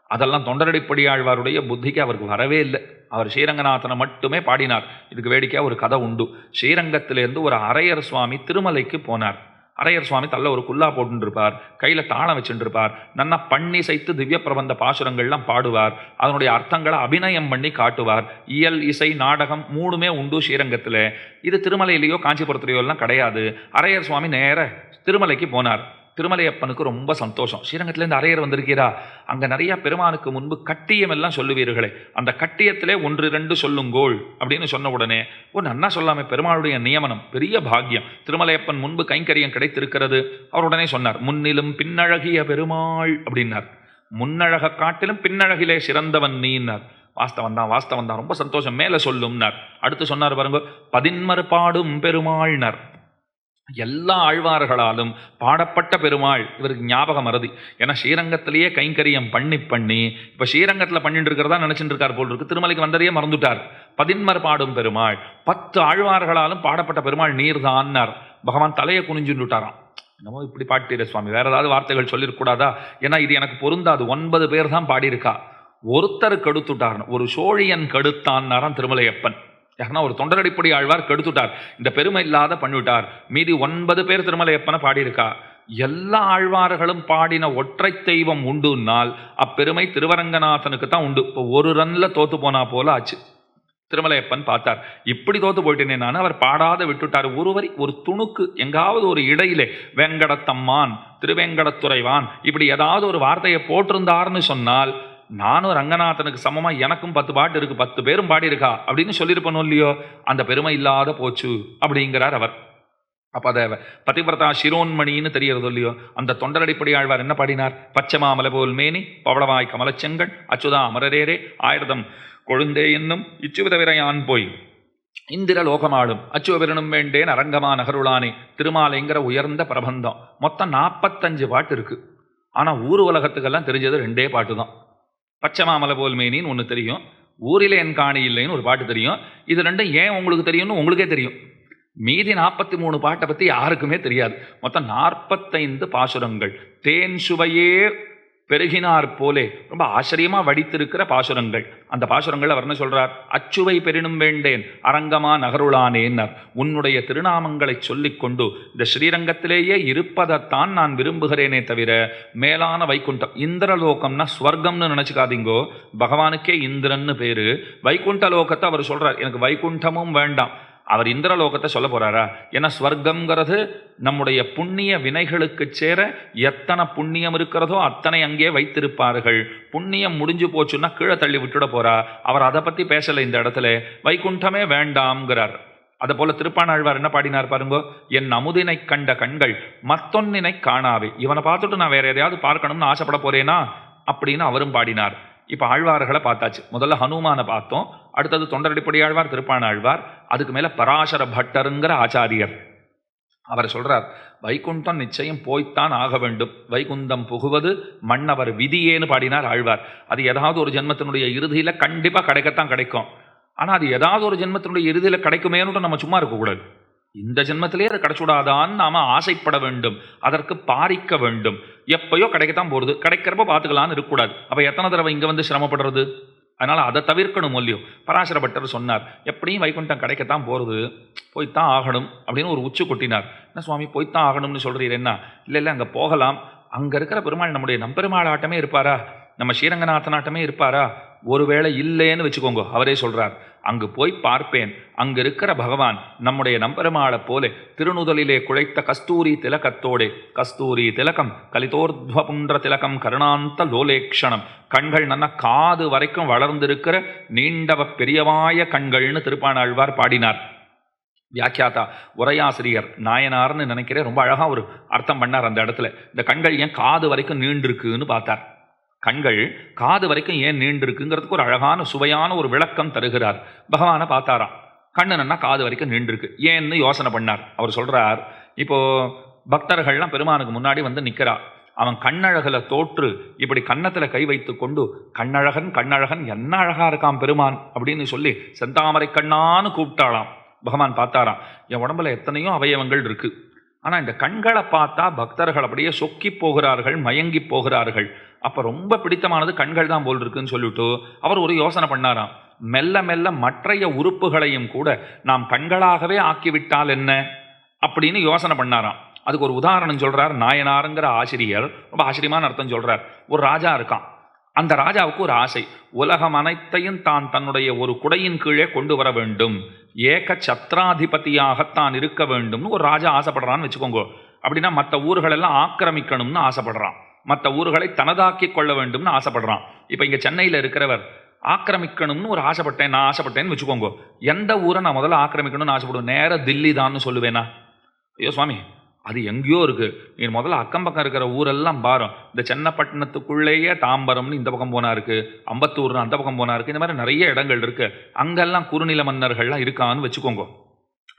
அதெல்லாம் தொண்டரடிப்படியாழ்வாருடைய புத்திக்கு அவருக்கு வரவே இல்லை. அவர் ஸ்ரீரங்கநாதனை மட்டுமே பாடினார். இதுக்கு வேடிக்கையாக ஒரு கதை உண்டு. ஸ்ரீரங்கத்திலேருந்து ஒரு அரையர் சுவாமி திருமலைக்கு போனார். அரையர் சுவாமி தள்ள ஒரு குல்லா போட்டுருப்பார் கையில் தாளம் வச்சுருப்பார் நன்னா பண்ணி சைத்து திவ்ய பிரபந்த பாசுரங்கள்லாம் பாடுவார் அதனுடைய அர்த்தங்களை அபிநயம் பண்ணி காட்டுவார். இயல் இசை நாடகம் மூணுமே உண்டு ஸ்ரீரங்கத்தில். இது திருமலையிலேயோ காஞ்சிபுரத்துலையோ எல்லாம் கிடையாது. அரையர் சுவாமி நேர திருமலைக்கு போனார். திருமலையப்பனுக்கு ரொம்ப சந்தோஷம். ஸ்ரீரங்கத்திலேருந்து அரையர் வந்திருக்கிறா அங்கே நிறைய பெருமானுக்கு முன்பு கட்டியம் எல்லாம் சொல்லுவீர்களே அந்த கட்டியத்திலே ஒன்று ரெண்டு சொல்லுங்கோள் அப்படின்னு சொன்ன உடனே ஒரு நன்னா சொல்லாமல் பெருமாளுடைய நியமனம் பெரிய பாக்கியம். திருமலையப்பன் முன்பு கைங்கரியம் கிடைத்திருக்கிறது. அவர் உடனே சொன்னார் முன்னிலும் பின்னழகிய பெருமாள் அப்படின்னார். முன்னழக காட்டிலும் பின்னழகிலே சிறந்தவன் நீன்னார். வாஸ்தவன் தான் வாஸ்தவன் தான் ரொம்ப சந்தோஷம் மேலே சொல்லும்னார். அடுத்து சொன்னார் பாருங்க பதின்மறு பாடும் பெருமாள்னர். எல்லா ஆழ்வார்களாலும் பாடப்பட்ட பெருமாள் இவருக்கு ஞாபகம் மறதி ஏன்னா ஸ்ரீரங்கத்திலேயே கைங்கரியம் பண்ணி பண்ணி இப்போ ஸ்ரீரங்கத்தில் பண்ணிட்டு இருக்கிறதா நினச்சிட்டு இருக்கார் போல் இருக்கு. திருமலைக்கு வந்ததையே மறந்துட்டார். பதின்மர் பாடும் பெருமாள். பத்து ஆழ்வார்களாலும் பாடப்பட்ட பெருமாள் நீர்தான்னார். பகவான் தலையை குனிஞ்சுட்டாராம் என்னமோ இப்படி பாட்டீர சுவாமி. வேற ஏதாவது வார்த்தைகள் சொல்லிருக்கூடாதா ஏன்னா இது எனக்கு பொருந்தாது. ஒன்பது பேர் தான் பாடியிருக்கா. ஒருத்தர் கெடுத்துட்டார் ஒரு சோழியன் கெடுத்தான்னாராம் திருமலையப்பன். யாருன்னா ஒரு தொண்டரடிப்படி ஆழ்வார் கெடுத்துட்டார். இந்த பெருமை இல்லாத பண்ணிவிட்டார். மீதி ஒன்பது பேர் திருமலையப்பனை பாடியிருக்கா. எல்லா ஆழ்வார்களும் பாடின ஒற்றை தெய்வம் உண்டுனால் அப்பெருமை திருவரங்கநாதனுக்கு தான் உண்டு. இப்போ ஒரு ரன்ல தோத்து போனா போல ஆச்சு. திருமலையப்பன் பார்த்தார். இப்படி தோத்து போயிட்டேனே நான் அவர் பாடாத விட்டுட்டார். ஒருவரி ஒரு துணுக்கு எங்காவது ஒரு இடையிலே வெங்கடத்தம்மான் திருவேங்கடத்துறைவான் இப்படி ஏதாவது ஒரு வார்த்தையை போட்டிருந்தார்னு சொன்னால் நானும் ரங்கநாதனுக்கு சமமாக எனக்கும் பத்து பாட்டு இருக்கு பத்து பேரும் பாடியிருக்கா அப்படின்னு சொல்லியிருப்பனும் இல்லையோ அந்த பெருமை இல்லாத போச்சு அப்படிங்கிறார் அவர். அப்போ அதை பதிவிரதா சிரோன்மணின்னு தெரியறது இல்லையோ அந்த தொண்டரடிப்படி ஆழ்வார் என்ன பாடினார்? பச்சைமாமலை போல் மேனி பவளவாய் கமலச்செங்கல் அச்சுதா அமரரேரே ஆயிரதம் கொழுந்தே என்னும் இச்சுவிதவிரையான் போய். இந்திர லோகமாடும் அச்சுவபிரனும் வேண்டேன் அரங்கமா நகருளானே திருமாலைங்கிற உயர்ந்த பிரபந்தம். மொத்தம் நாற்பத்தஞ்சு பாட்டு இருக்குது ஆனால் ஊர் உலகத்துக்கெல்லாம் தெரிஞ்சது ரெண்டே பாட்டு தான் பச்சைமாமலை போல் மேனின்னு ஒன்று தெரியும். ஊரிலே என் காணி இல்லைன்னு ஒரு பாட்டு தெரியும். இது ரெண்டும் ஏன் உங்களுக்கு தெரியும்னு உங்களுக்கே தெரியும். மீதி நாற்பத்தி மூணு பாட்டை பற்றி யாருக்குமே தெரியாது. மொத்தம் நாற்பத்தைந்து பாசுரங்கள். தேன் சுவையே பெருகினார் போலே. ரொம்ப ஆச்சரியமாக வடித்திருக்கிற பாசுரங்கள். அந்த பாசுரங்கள் அவர் என்ன சொல்கிறார் அச்சுவை பெரினும் வேண்டேன் அரங்கமா நகருளானேன்னர். உன்னுடைய திருநாமங்களை சொல்லிக்கொண்டு இந்த ஸ்ரீரங்கத்திலேயே இருப்பதைத்தான் நான் விரும்புகிறேனே தவிர மேலான வைகுண்டம் இந்திரலோகம்னா ஸ்வர்க்கம்னு நினச்சிக்காதீங்கோ. பகவானுக்கே இந்திரன்னு பேர். வைகுண்ட லோகத்தை அவர் சொல்கிறார் எனக்கு வைகுண்டமும் வேண்டாம். அவர் இந்திரலோகத்தை சொல்ல போகிறாரா ஏன்னா ஸ்வர்க்கங்கிறது நம்முடைய புண்ணிய வினைகளுக்கு சேர எத்தனை புண்ணியம் இருக்கிறதோ அத்தனை அங்கே வைத்திருப்பார்கள். புண்ணியம் முடிஞ்சு போச்சுன்னா கீழே தள்ளி விட்டுட போறா. அவர் அதை பற்றி பேசலை இந்த இடத்துல. வைகுண்டமே வேண்டாம்ங்கிறார். அதை போல திருப்பானாழ்வார் என்ன பாடினார் பாருங்கோ? என் அமுதினை கண்ட கண்கள் மத்தொன்னினை காணாவே இவனை பார்த்துட்டு நான் வேற எதையாவது பார்க்கணும்னு ஆசைப்பட போறேனா? அப்படின்னு அவரும் பாடினார். இப்போ ஆழ்வார்களை பார்த்தாச்சு. முதல்ல ஹனுமானை பார்த்தோம். அடுத்தது தொண்டரடிப்படி ஆழ்வார் திருப்பான ஆழ்வார் அதுக்கு மேலே பராசர பட்டருங்கிற ஆச்சாரியர். அவர் சொல்றார் வைகுண்டம் நிச்சயம் போய்த்தான் ஆக வேண்டும். வைகுந்தம் புகுவது மன்னவர் விதியேன்னு பாடினார் ஆழ்வார். அது ஏதாவது ஒரு ஜென்மத்தினுடைய இறுதியில் கண்டிப்பாக கிடைக்கத்தான் கிடைக்கும். ஆனால் அது ஏதாவது ஒரு ஜென்மத்தினுடைய இறுதியில் கிடைக்குமேன்னு நம்ம சும்மா இருக்கக்கூடாது இந்த ஜென்மத்திலே அது கிடைச்சுடாதான்னு நாம ஆசைப்பட வேண்டும். அதற்கு பாரிக்க வேண்டும். எப்பயோ கிடைக்கத்தான் போகிறது கிடைக்கிறப்ப பார்த்துக்கலான்னு இருக்கக்கூடாது அப்போ எத்தனை தடவை இங்கே வந்து சிரமப்படுறது? அதனால் அதை தவிர்க்கணும் இல்லையோ பராசர பட்டர் சொன்னார் எப்படியும் வைகுண்டம் கிடைக்கத்தான் போகிறது போய்த்தான் ஆகணும். அப்படின்னு ஒரு உச்சு கொட்டினார். என்ன சுவாமி போய்த்தான் ஆகணும்னு சொல்கிறீர் என்ன? இல்லை இல்லை அங்கே போகலாம். அங்கே இருக்கிற பெருமாள் நம்முடைய நம்பெருமாள் ஆட்டமே இருப்பாரா? நம்ம ஸ்ரீரங்கநாதன் ஆட்டமே இருப்பாரா? ஒருவேளை இல்லைன்னு வச்சுக்கோங்க. அவரே சொல்றார் அங்கு போய் பார்ப்பேன். அங்கு இருக்கிற பகவான் நம்முடைய நம்பெருமாளை போல திருநுதலிலே குழைத்த கஸ்தூரி திலகத்தோடே கஸ்தூரி திலகம் கலிதோர்த்வபுன்ற திலகம் கருணாந்த லோலேக்ஷணம் கண்கள் நல்ல காது வரைக்கும் வளர்ந்திருக்கிற நீண்டவ பெரியவாய கண்கள்னு திருப்பானாழ்வார் பாடினார். வியாக்கியாதா உரையாசிரியர் நாயனார்னு நினைக்கிறேன் ரொம்ப அழகாக ஒரு அர்த்தம் பண்ணார் அந்த இடத்துல. இந்த கண்கள் ஏன் காது வரைக்கும் நீண்டிருக்குன்னு பார்த்தார். கண்கள் காது வரைக்கும் ஏன் நீண்டிருக்குங்கிறதுக்கு ஒரு அழகான சுவையான ஒரு விளக்கம் தருகிறார். பகவானை பார்த்தாராம். கண்ணனா காது வரைக்கும் நீண்டிருக்கு. ஏன்னு யோசனை பண்ணார். அவர் சொல்றார் இப்போ பக்தர்கள்லாம் பெருமானுக்கு முன்னாடி வந்து நிக்கிறா. அவன் கண்ணழகில் தோற்று இப்படி கன்னத்தில் கை வைத்து கொண்டு கண்ணழகன் கண்ணழகன் என்ன அழகாக இருக்கான் பெருமான்? அப்படின்னு சொல்லி செந்தாமரை கண்ணான்னு கூப்பிட்டாளாம். பகவான் பார்த்தாராம். என் உடம்புல எத்தனையோ அவயவங்கள் இருக்குது ஆனால் இந்த கண்களை பார்த்தா பக்தர்கள் அப்படியே சொக்கி போகிறார்கள் மயங்கி போகிறார்கள். அப்போ ரொம்ப பிடித்தமானது கண்கள் தான் போல் இருக்குன்னு சொல்லிவிட்டு அவர் ஒரு யோசனை பண்ணாராம். மெல்ல மெல்ல மற்றைய உறுப்புகளையும் கூட நாம் கண்களாகவே ஆக்கிவிட்டால் என்ன? அப்படின்னு யோசனை பண்ணாராம். அதுக்கு ஒரு உதாரணம் சொல்கிறார் நாயனாருங்கிற ஆசிரியர். ரொம்ப ஆச்சரியமான அர்த்தம் சொல்கிறார் ஒரு ராஜா இருக்கான். அந்த ராஜாவுக்கு ஒரு ஆசை. உலகம் அனைத்தையும் தான் தன்னுடைய ஒரு குடையின் கீழே கொண்டு வர வேண்டும். ஏக சத்ராதிபதியாகத்தான் இருக்க வேண்டும்னு ஒரு ராஜா ஆசைப்படுறான்னு வச்சுக்கோங்க. அப்படின்னா மற்ற ஊர்களெல்லாம் ஆக்கிரமிக்கணும்னு ஆசைப்படுறான். மற்ற ஊர்களை தனதாக்கி கொள்ள வேண்டும்னு ஆசைப்படுறான். இப்போ இங்கே சென்னையில் இருக்கிறவர் ஆக்கிரமிக்கணும்னு ஒரு ஆசைப்பட்டேன் நான் ஆசைப்பட்டேன்னு வச்சுக்கோங்க. எந்த ஊரை நான் முதல்ல ஆக்கிரமிக்கணும்னு ஆசைப்படுவேன்? நேராக தில்லி தான்னு சொல்லுவேனா? ஐயோ சுவாமி அது எங்கேயோ இருக்கு. நீ முதல்ல அக்கம் பக்கம் இருக்கிற ஊரெல்லாம் பாரம். இந்த சென்னப்பட்டினத்துக்குள்ளேயே தாம்பரம்னு இந்த பக்கம் போனா இருக்கு. அம்பத்தூர்னு அந்த பக்கம் போனா இருக்கு. இந்த மாதிரி நிறைய இடங்கள் இருக்கு. அங்கெல்லாம் குறுநில மன்னர்கள்லாம் இருக்கான்னு வச்சுக்கோங்க.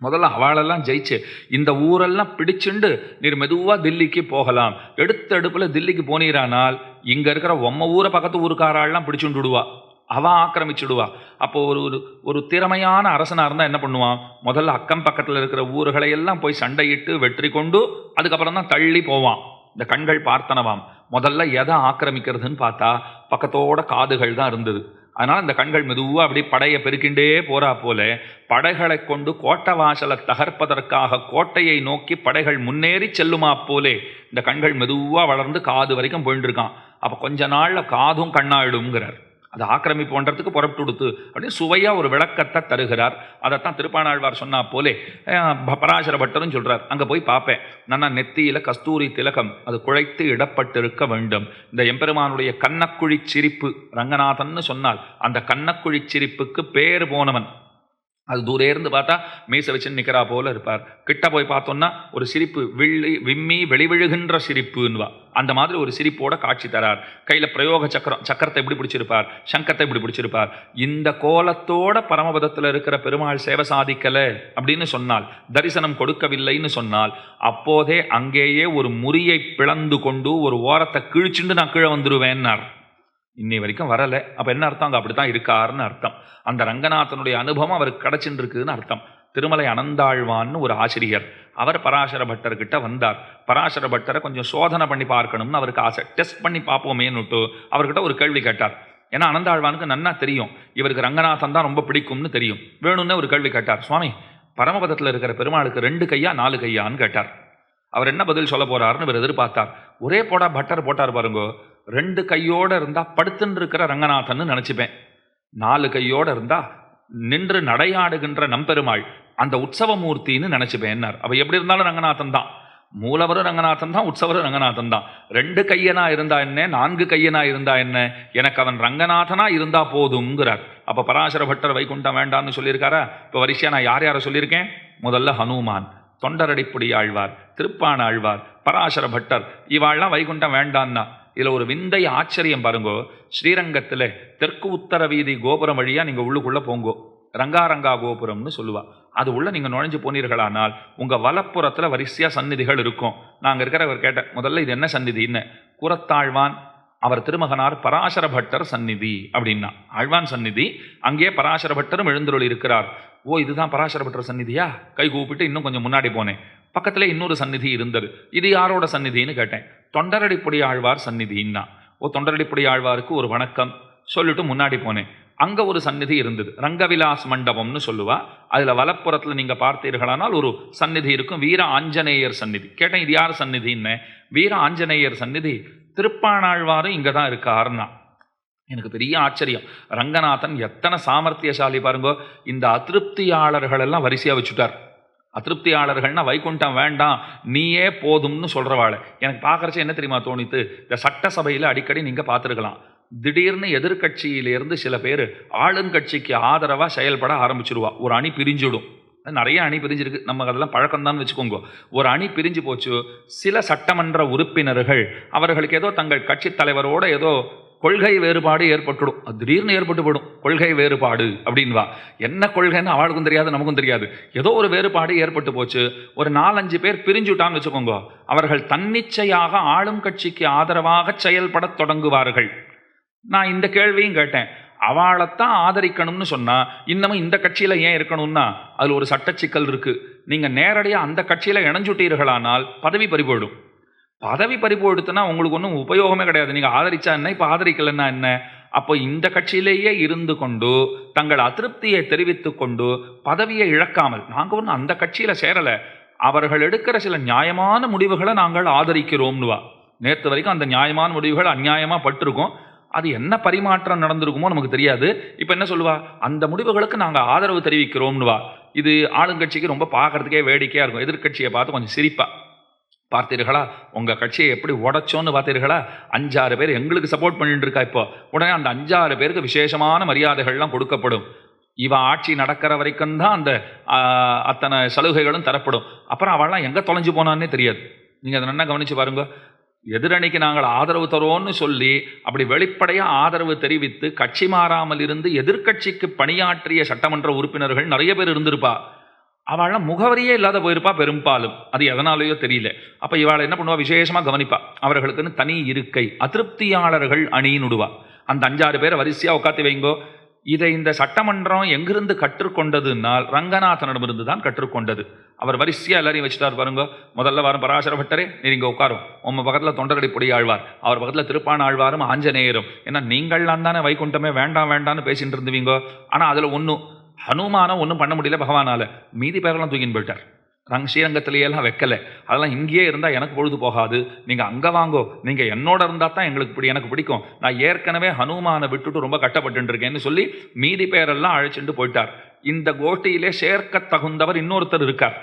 முதல்ல அவளெல்லாம் ஜெயிச்சு இந்த ஊரெல்லாம் பிடிச்சுண்டு நீர் மெதுவாக தில்லிக்கு போகலாம். எடுத்த அடுப்பில் தில்லிக்கு போனீரானால் இங்கே இருக்கிற உம்ம ஊரை பக்கத்து ஊருக்காராள்லாம் பிடிச்சுண்டு விடுவா. அவன் ஆக்கிரமிச்சுடுவா. அப்போ ஒரு ஒரு ஒரு திறமையான அரசனாக இருந்தால் என்ன பண்ணுவான்? முதல்ல அக்கம் பக்கத்தில் இருக்கிற ஊர்களை எல்லாம் போய் சண்டையிட்டு வெற்றி கொண்டு அதுக்கப்புறம் தான் தள்ளி போவான். இந்த கண்கள் பார்த்தனவாம். முதல்ல எதை ஆக்கிரமிக்கிறதுன்னு பார்த்தா பக்கத்தோட காதுகள் தான் இருந்தது. அதனால் இந்த கண்கள் மெதுவாக அப்படி படையை பெருக்கிண்டே போறா போல படைகளை கொண்டு கோட்டை வாசலை தகர்ப்பதற்காக கோட்டையை நோக்கி படைகள் முன்னேறி செல்லுமா போலே. இந்த கண்கள் மெதுவாக வளர்ந்து காது வரைக்கும் போயிட்டு இருக்கான் அப்போ கொஞ்ச நாளில் காதும் கண்ணாயிடுங்கிறார் அது ஆக்கிரமிப்புன்றதுக்கு புறப்பட்டு கொடுத்து அப்படின்னு சுவையாக ஒரு விளக்கத்தை தருகிறார். அதைத்தான் திருப்பாணாழ்வார் சொன்னா போலே ப- பராசர பட்டரும் சொல்கிறார் அங்கே போய் பார்ப்பேன். நான் நெத்தியில கஸ்தூரி திலகம் அது குழைத்து இடப்பட்டிருக்க வேண்டும். இந்த எம்பெருமானுடைய கண்ணக்குழி சிரிப்பு ரங்கநாதன்னு சொன்னால் அந்த கண்ணக்குழி சிரிப்புக்கு பேர் போனவன். அது தூரே இருந்து பார்த்தா மீச வச்சு நிற்கிறா போல இருப்பார். கிட்ட போய் பார்த்தோம்னா ஒரு சிரிப்பு விள்ளி விம்மி வெளிவிழுகின்ற சிரிப்புன்னுவா. அந்த மாதிரி ஒரு சிரிப்போட காட்சி தரார். கையில் பிரயோக சக்கரம் சக்கரத்தை இப்படி பிடிச்சிருப்பார் சங்கத்தை இப்படி பிடிச்சிருப்பார். இந்த கோலத்தோட பரமபதத்தில் இருக்கிற பெருமாள் சேவை சாதிக்கலை அப்படின்னு சொன்னால் தரிசனம் கொடுக்கவில்லைன்னு சொன்னால் அப்போதே அங்கேயே ஒரு முறியை பிளந்து கொண்டு ஒரு ஓரத்தை கிழிச்சுண்டு நான் கீழே வந்துடுவேன்னார் இன்னை வரைக்கும் வரலை. அப்போ என்ன அர்த்தம்? அது அப்படி தான் இருக்காருன்னு அர்த்தம். அந்த ரங்கநாதனுடைய அனுபவம் அவருக்கு கிடச்சின்னு அர்த்தம். திருமலை அனந்தாழ்வான்னு ஒரு ஆசிரியர் அவர் பராசர பட்டர்கிட்ட வந்தார். பராசர பட்டரை கொஞ்சம் சோதனை பண்ணி பார்க்கணும்னு அவருக்கு ஆசை. டெஸ்ட் பண்ணி பார்ப்போமேன்னுட்டு அவர்கிட்ட ஒரு கேள்வி கேட்டார். ஏன்னா அனந்தாழ்வானுக்கு நன்னா தெரியும். இவருக்கு ரங்கநாதன் தான் ரொம்ப பிடிக்கும்னு தெரியும். வேணும்னு ஒரு கேள்வி கேட்டார். சுவாமி பரமபதத்தில் இருக்கிற பெருமாளுக்கு ரெண்டு கையா நாலு கையான்னு கேட்டார். அவர் என்ன பதில் சொல்ல போறாருன்னு இவர் எதிர்பார்த்தார். ஒரே போடா பட்டர் போட்டார் பாருங்கோ. ரெண்டு கையோடு இருந்தால் படுத்துன்னு இருக்கிற ரங்கநாதன்னு நினச்சிப்பேன். நாலு கையோடு இருந்தால் நின்று நடையாடுகின்ற நம்பெருமாள் அந்த உற்சவமூர்த்தின்னு நினச்சிப்பேன்னார் அவள் எப்படி இருந்தாலும் ரங்கநாதன் தான். மூலவரும் ரங்கநாதன் தான் உற்சவரும் ரங்கநாதன் தான். ரெண்டு கையனா இருந்தா என்ன நான்கு கையனா இருந்தா என்ன எனக்கு அவன் ரங்கநாதனா இருந்தா போதுங்கிறார் அப்போ பராசர பட்டர் வைகுண்டம் வேண்டாம்னு சொல்லியிருக்காரா? இப்போ வரிசையா நான் யார் யாரை சொல்லியிருக்கேன்? முதல்ல ஹனுமான் தொண்டரடிப்புடி ஆழ்வார் திருப்பான ஆழ்வார் பராசர பட்டர் இவாள்லாம் வைகுண்டம் வேண்டான்னா இதில் ஒரு விந்தை ஆச்சரியம் பாருங்கோ. ஸ்ரீரங்கத்தில் தெற்கு உத்தர வீதி கோபுரம் வழியாக நீங்கள் உள்ளுக்குள்ளே போங்கோ. ரங்காரங்கா கோபுரம்னு சொல்லுவாள் அது உள்ளே நீங்கள் நுழைஞ்சு போனீர்களானால் உங்கள் வலப்புறத்தில் வரிசையா சந்நிதிகள் இருக்கும். நாங்கள் இருக்கிறவர் கேட்டேன் முதல்ல இது என்ன சந்நிதின்னு. குரத்தாழ்வான் அவர் திருமகனார் பராசர பட்டர் சந்நிதி அப்படின்னா. ஆழ்வான் சந்நிதி அங்கே பராசர பட்டரும் எழுந்தருள் இருக்கிறார். ஓ இதுதான் பராசர பட்டர் சந்நிதியா? கை கூப்பிட்டு இன்னும் கொஞ்சம் முன்னாடி போனேன். பக்கத்தில் இன்னொரு சந்நிதி இருந்தது. இது யாரோட சந்நிதின்னு கேட்டேன். தொண்டரடிப்புடி ஆழ்வார் சந்நிதின்னா. ஓ தொண்டரடிப்புடி ஆழ்வாருக்கு ஒரு வணக்கம் சொல்லிட்டு முன்னாடி போனேன். அங்கே ஒரு சந்நிதி இருந்தது. ரங்கவிலாஸ் மண்டபம்னு சொல்லுவா. அதில் வலப்புறத்தில் நீங்கள் பார்த்தீர்களானால் ஒரு சந்நிதி இருக்கும். வீர ஆஞ்சநேயர் சந்நிதி. கேட்டேன் இது யார் சந்நிதின்னு? வீர ஆஞ்சநேயர் சந்நிதி. திருப்பாணாழ்வாரும் இங்கே தான் இருக்காருன்னா. எனக்கு பெரிய ஆச்சரியம். ரங்கநாதன் எத்தனை சாமர்த்தியசாலி பாருங்கோ இந்த அதிருப்தியாளர்கள் எல்லாம் வரிசையாக வச்சுட்டார். அதிருப்தியாளர்கள்னா வைகுண்டம் வேண்டாம் நீயே போதும்னு சொல்கிறவாள் எனக்கு பார்க்குறச்சு என்ன தெரியுமா தோணித்து இந்த சட்டசபையில் அடிக்கடி நீங்கள் பார்த்துருக்கலாம். திடீர்னு எதிர்கட்சியிலேருந்து சில பேர் ஆளுங்கட்சிக்கு ஆதரவாக செயல்பட ஆரம்பிச்சிருவா. ஒரு அணி பிரிஞ்சுடும். நிறைய அணி பிரிஞ்சிருக்கு. நம்ம அதெல்லாம் பழக்கம்தான் வச்சுக்கோங்க. ஒரு அணி பிரிஞ்சு போச்சு. சில சட்டமன்ற உறுப்பினர்கள் அவர்களுக்கு ஏதோ தங்கள் கட்சி தலைவரோட ஏதோ கொள்கை வேறுபாடு ஏற்பட்டுடும். அது திடீர்னு ஏற்பட்டு போடும் கொள்கை வேறுபாடு அப்படின்வா. என்ன கொள்கைன்னு அவளுக்கும் தெரியாது நமக்கும் தெரியாது. ஏதோ ஒரு வேறுபாடு ஏற்பட்டு போச்சு. ஒரு நாலஞ்சு பேர் பிரிஞ்சு விட்டான்னு வச்சுக்கோங்க. அவர்கள் தன்னிச்சையாக ஆளும் கட்சிக்கு ஆதரவாக செயல்படத் தொடங்குவார்கள். நான் இந்த கேள்வியும் கேட்டேன். அவளைத்தான் ஆதரிக்கணும்னு சொன்னால் இன்னமும் இந்த கட்சியில் ஏன் இருக்கணும்னா அதில் ஒரு சட்ட சிக்கல் நீங்கள் நேரடியாக அந்த கட்சியில் இணைஞ்சுட்டீர்களானால் பதவி பறிபோயிடும் பதவி பறிபோயிடுத்துனா உங்களுக்கு ஒன்றும் உபயோகமே கிடையாது. நீங்கள் ஆதரிச்சா என்ன இப்போ ஆதரிக்கலைன்னா என்ன? அப்போ இந்த கட்சியிலேயே இருந்து கொண்டு தங்கள் அதிருப்தியை தெரிவித்து கொண்டு பதவியை இழக்காமல் நாங்கள் ஒன்றும் அந்த கட்சியில் சேரல. அவர்கள் எடுக்கிற சில நியாயமான முடிவுகளை நாங்கள் ஆதரிக்கிறோம்னுவா. நேற்று வரைக்கும் அந்த நியாயமான முடிவுகள் அநியாயமா பட்டிருக்கோம். அது என்ன பரிமாற்றம் நடந்திருக்குமோ நமக்கு தெரியாது. இப்போ என்ன சொல்லுவா? அந்த முடிவுகளுக்கு நாங்கள் ஆதரவு தெரிவிக்கிறோம்னுவா. இது ஆளுங்கட்சிக்கு ரொம்ப பார்க்கறதுக்கே வேடிக்கையாக இருக்கும். எதிர்க்கட்சியை பார்த்து கொஞ்சம் சிரிப்பா. பார்த்தீர்களா? உங்கள் கட்சியை எப்படி உடைச்சோன்னு பார்த்தீர்களா? அஞ்சாறு பேர் எங்களுக்கு சப்போர்ட் பண்ணிட்டு இருக்கா இப்போ. உடனே அந்த அஞ்சாறு பேருக்கு விசேஷமான மரியாதைகள்லாம் கொடுக்கப்படும். இவன் ஆட்சி நடக்கிற வரைக்கும் தான் அந்த அத்தனை சலுகைகளும் தரப்படும். அப்புறம் அவள்லாம் எங்கே தொலைஞ்சு போனான்னே தெரியாது. நீங்கள் அதை நல்லா கவனித்து பாருங்க. எதிரணிக்கு நாங்கள் ஆதரவு தரோன்னு சொல்லி அப்படி வெளிப்படையாக ஆதரவு தெரிவித்து கட்சி மாறாமல் இருந்து எதிர்க்கட்சிக்கு பணியாற்றிய சட்டமன்ற உறுப்பினர்கள் நிறைய பேர் இருந்திருப்பா. அவள்லாம் முகவரியே இல்லாத போயிருப்பா பெரும்பாலும். அது எதனாலேயோ தெரியல. அப்போ இவாள் என்ன பண்ணுவா? விசேஷமாக கவனிப்பா. அவர்களுக்குன்னு தனி இருக்கை. அதிருப்தியாளர்கள் அணியினுடுவா. அந்த அஞ்சாறு பேரை வரிசையா உட்காத்தி வைங்கோ. இதை இந்த சட்டமன்றம் எங்கிருந்து கற்றுக்கொண்டதுனால் ரங்கநாதனிடமிருந்து தான் கற்றுக்கொண்டது. அவர் வரிசையாக எல்லாரையும் வச்சுட்டார் பாருங்க. முதல்ல வரும் பராசர பட்டரே நீ இங்கே உட்காரும். உங்க பக்கத்தில் தொண்டரடி பொடி ஆழ்வார். அவர் பக்கத்தில் திருப்பான ஆழ்வாரும் ஆஞ்சநேயரும். ஏன்னா நீங்கள்லாம் தானே வைகுண்டமே வேண்டாம் வேண்டாம்னு பேசிட்டு இருந்துவீங்க ஆனால் அதில் ஒன்றும் ஹனுமானம் ஒன்றும் பண்ண முடியல பகவானால். மீதி பேரெல்லாம் தூக்கின்னு போயிட்டார். நாங்கள் ஸ்ரீரங்கத்திலேயெல்லாம் வைக்கல. அதெல்லாம் இங்கேயே இருந்தால் எனக்கு பொழுது போகாது. நீங்கள் அங்கே வாங்கோ. நீங்கள் என்னோட இருந்தால் தான் எங்களுக்கு பிடி எனக்கு பிடிக்கும். நான் ஏற்கனவே ஹனுமானை விட்டுட்டு ரொம்ப கட்டப்பட்டுருக்கேன்னு சொல்லி மீதி பேரெல்லாம் அழைச்சிட்டு போயிட்டார். இந்த கோஷ்டியிலே சேர்க்க தகுந்தவர் இன்னொருத்தர் இருக்கார்.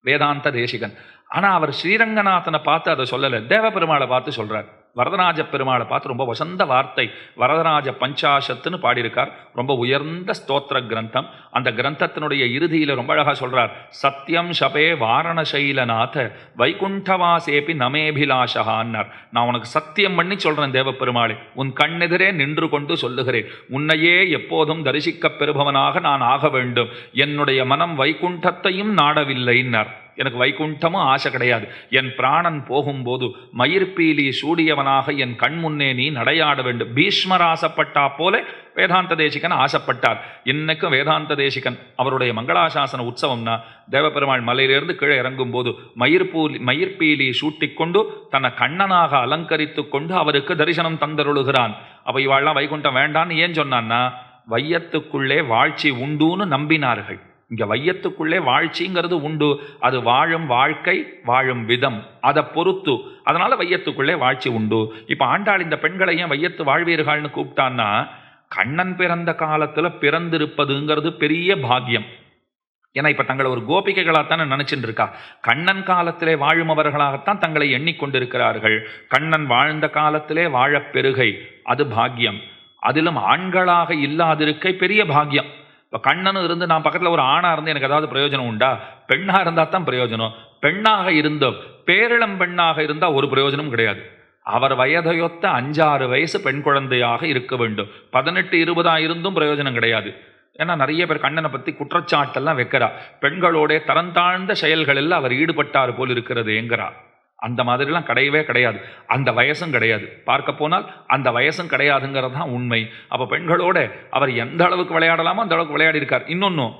வேதாந்த தேசிகன். ஆனால் அவர் ஸ்ரீரங்கநாதனை பார்த்து அதை சொல்லலை. தேவபெருமாளை பார்த்து சொல்கிறார் வரதராஜ பெருமாளை பார்த்து ரொம்ப வசந்த வார்த்தை வரதராஜ பஞ்சாசத்துன்னு பாடியிருக்கார். ரொம்ப உயர்ந்த ஸ்தோத்திர கிரந்தம். அந்த கிரந்தத்தினுடைய இறுதியில் ரொம்ப அழகாக சொல்கிறார் சத்யம் ஷபே வாரணசைலநாத வைகுண்டவாசேபி நமேபிலாஷகான்னார் நான் உனக்கு சத்தியம் பண்ணி சொல்கிறேன் தேவ பெருமாளே உன் கண்ணெதிரே நின்று கொண்டு சொல்லுகிறேன். உன்னையே எப்போதும் தரிசிக்கப் பெறுபவனாக நான் ஆக வேண்டும். என்னுடைய மனம் வைகுண்டத்தையும் நாடவில்லைன்னார். எனக்கு வைகுண்டமும் ஆசை கிடையாது. என் பிராணன் போகும்போது மயிர்பீலி சூடியவனாக என் கண் முன்னே நீ நடையாட வேண்டும். பீஷ்மர் ஆசைப்பட்டா போல வேதாந்த தேசிகன் ஆசைப்பட்டார். இன்னைக்கும் வேதாந்த தேசிகன் அவருடைய மங்களாசாசன உற்சவம்னா தேவபெருமாள் மலையிலிருந்து கீழே இறங்கும் போது மயிர்பூலி மயிர்பீலி சூட்டிக்கொண்டு தன்னை கண்ணனாக அலங்கரித்து கொண்டு அவருக்கு தரிசனம் தந்தருளுகிறான். அப்ப இவாள்லாம் வைகுண்டம் வேண்டான்னு ஏன் சொன்னான்னா வையத்துக்குள்ளே வாழ்ச்சி உண்டுன்னு நம்பினார்கள். இங்கே வையத்துக்குள்ளே வாழ்ச்சிங்கிறது உண்டு. அது வாழும் வாழ்க்கை வாழும் விதம். அதை பொறுத்து. அதனால் வையத்துக்குள்ளே வாழ்ச்சி உண்டு. இப்போ ஆண்டாள் இந்த பெண்களை ஏன் வையத்து வாழ்வீர்கள்னு கூப்பிட்டான்னா கண்ணன் பிறந்த காலத்தில் பிறந்திருப்பதுங்கிறது பெரிய பாக்கியம். ஏன்னா இப்போ தங்களை ஒரு கோபிகைகளாகத்தானே நினச்சிட்டு இருக்கா கண்ணன் காலத்திலே வாழுமவர்களாகத்தான் தங்களை எண்ணிக்கொண்டிருக்கிறார்கள். கண்ணன் வாழ்ந்த காலத்திலே வாழப் பெருகை. அது பாக்கியம். அதிலும் ஆண்களாக இல்லாதிருக்கை பெரிய பாக்கியம். இப்போ கண்ணனும் இருந்து நான் பக்கத்தில் ஒரு ஆணாக இருந்து எனக்கு ஏதாவது பிரயோஜனம் உண்டா? பெண்ணாக இருந்தால் தான் பிரயோஜனம். பெண்ணாக இருந்த பேரிளம் பெண்ணாக இருந்தால் ஒரு பிரயோஜனம் கிடையாது. அவர் வயதையொத்த அஞ்சாறு வயசு பெண் குழந்தையாக இருக்க வேண்டும். பதினெட்டு இருபதாக இருந்தும் பிரயோஜனம் கிடையாது. ஏன்னா நிறைய பேர் கண்ணனை பற்றி குற்றச்சாட்டெல்லாம் வைக்கிறா. பெண்களோட தரந்தாழ்ந்த செயல்களில் அவர் ஈடுபட்டார் போல் இருக்கிறது என்கிறா அந்த மாதிரிலாம் கிடையவே கிடையாது. அந்த வயசும் கிடையாது. பார்க்க போனால் அந்த வயசும் கிடையாதுங்கிறது தான் உண்மை. அப்போ பெண்களோட அவர் எந்த அளவுக்கு விளையாடலாமோ அந்த அளவுக்கு விளையாடி இருக்கார். இன்னொன்னும்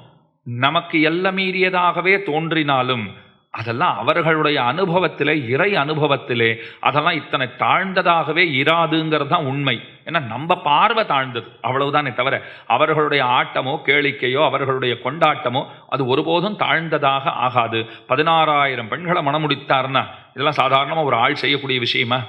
நமக்கு எல்ல மீறியதாகவே தோன்றினாலும் அதெல்லாம் அவர்களுடைய அனுபவத்திலே இறை அனுபவத்திலே அதெல்லாம் இத்தனை தாழ்ந்ததாகவே இராதுங்கிறது தான் உண்மை. ஏன்னா நம்ம பார்வை தாழ்ந்தது அவ்வளவுதானே தவிர அவர்களுடைய ஆட்டமோ கேளிக்கையோ அவர்களுடைய கொண்டாட்டமோ அது ஒருபோதும் தாழ்ந்ததாக ஆகாது. பதினாறாயிரம் பெண்களை மணமுடித்தார்னா இதெல்லாம் சாதாரணமாக ஒரு ஆள் செய்யக்கூடிய விஷயமா?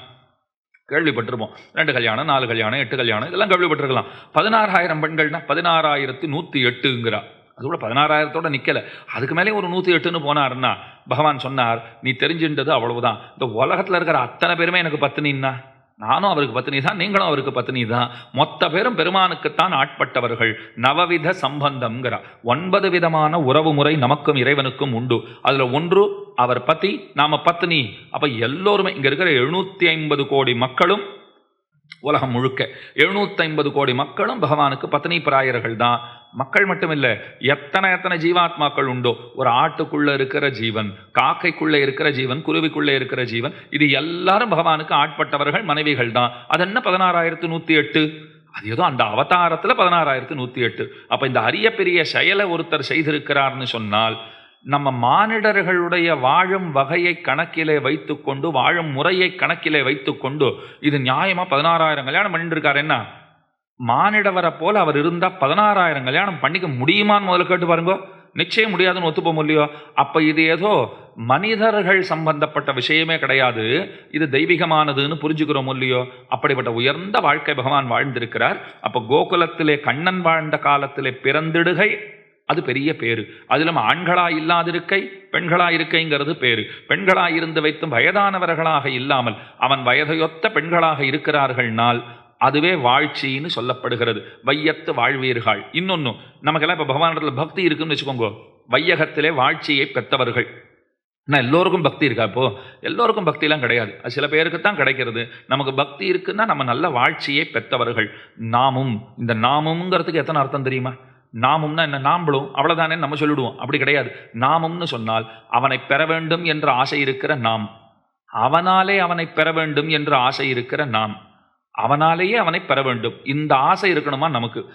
கேள்விப்பட்டிருப்போம். ரெண்டு கல்யாணம் நாலு கல்யாணம் எட்டு கல்யாணம் இதெல்லாம் கேள்விப்பட்டிருக்கலாம். பதினாறாயிரம் பெண்கள்னா பதினாறாயிரத்தி நூற்றி எட்டுங்கிறா. அது கூட பதினாறாயிரத்தோட நிற்கல அதுக்கு மேலே ஒரு நூற்றி எட்டுன்னு போனாருன்னா பகவான் சொன்னார் நீ தெரிஞ்சுன்றது அவ்வளவுதான். இந்த உலகத்தில் இருக்கிற அத்தனை பேருமே எனக்கு பத்தினின்னா நானும் அவருக்கு பத்தினி தான் நீங்களும் அவருக்கு பத்தினி தான் மொத்த பேரும் பெருமானுக்குத்தான் ஆட்பட்டவர்கள். நவவித சம்பந்தம்ங்கிற ஒன்பது விதமான உறவு முறை நமக்கும் இறைவனுக்கும் உண்டு. அதில் ஒன்று அவர் பத்தி நாம் பத்னி. அப்போ எல்லோருமே இங்கே இருக்கிற எழுநூற்றி ஐம்பது கோடி மக்களும் உலகம் முழுக்க எழுநூற்றி ஐம்பது கோடி மக்களும் பகவானுக்கு பத்னி பிராயர்கள் தான் மக்கள் மட்டும் இல்லை எத்தனை எத்தனை ஜீவாத்மாக்கள் உண்டோ ஒரு ஆட்டுக்குள்ள இருக்கிற ஜீவன் காக்கைக்குள்ள இருக்கிற ஜீவன் குருவிக்குள்ளே இருக்கிற ஜீவன் இது எல்லாரும் பகவானுக்கு ஆட்பட்டவர்கள் மனைவிகள் தான். அது என்ன பதினாறாயிரத்து நூத்தி எட்டு? அது ஏதோ அந்த அவதாரத்துல பதினாறாயிரத்து நூத்தி எட்டு. அப்போ இந்த அரிய பெரிய செயலை ஒருத்தர் செய்திருக்கிறார்னு சொன்னால் நம்ம மானிடர்களுடைய வாழும் வகையை கணக்கிலே வைத்துக்கொண்டு வாழும் முறையை கணக்கிலே வைத்துக்கொண்டு இது நியாயமாக பதினாறாயிரம் கல்யாணம் பண்ணிட்டு இருக்காரு என்ன? மானிடவரை போல அவர் இருந்தா பதினாறாயிரம் கல்யாணம் பண்ணிக்க முடியுமான்னு முதல்ல கேட்டு பாருங்க. நிச்சயம் முடியாதுன்னு ஒத்துப்போம் இல்லையோ? அப்ப இது ஏதோ மனிதர்கள் சம்பந்தப்பட்ட விஷயமே கிடையாது. இது தெய்வீகமானதுன்னு புரிஞ்சுக்கிறோம் இல்லையோ? அப்படிப்பட்ட உயர்ந்த வாழ்க்கை பகவான் வாழ்ந்திருக்கிறார். அப்ப கோகுலத்திலே கண்ணன் வாழ்ந்த காலத்திலே பிறந்திடுகை அது பெரிய பேரு. அதிலும் ஆண்களா இல்லாதிருக்கை பெண்களா இருக்கைங்கிறது பேரு. பெண்களா இருந்து வைத்தும் வயதானவர்களாக இல்லாமல் அவன் வயதையொத்த பெண்களாக இருக்கிறார்கள்னால் அதுவே வாழ்ச்சின்னு சொல்லப்படுகிறது. வையத்து வாழ்வீர்கள். இன்னொன்னு நமக்கெல்லாம் இப்ப பகவானிடத்துல பக்தி இருக்குன்னு வச்சுக்கோங்க. வையகத்திலே வாழ்ச்சியை பெற்றவர்கள். நான் எல்லோருக்கும் பக்தி இருக்கா இப்போ? எல்லோருக்கும் பக்திலாம் கிடையாது. அது சில பேருக்கு தான் கிடைக்கிறது. நமக்கு பக்தி இருக்குன்னா நம்ம நல்ல வாழ்ச்சியை பெற்றவர்கள். நாமும் இந்த நாமுங்கிறதுக்கு எத்தனை அர்த்தம் தெரியுமா? நாமும்னா என்ன? நாம்பளும். அவ்வளோதானே நம்ம சொல்லிடுவோம். அப்படி கிடையாது. நாமும்னு சொன்னால் அவனை பெற வேண்டும் என்ற ஆசை இருக்கிற நாம். அவனாலே அவனை பெற வேண்டும் என்ற ஆசை இருக்கிற நாம். அவனாலேயே அவனை பெற வேண்டும். இந்த ஆசை இருக்கணுமா? நமக்கு.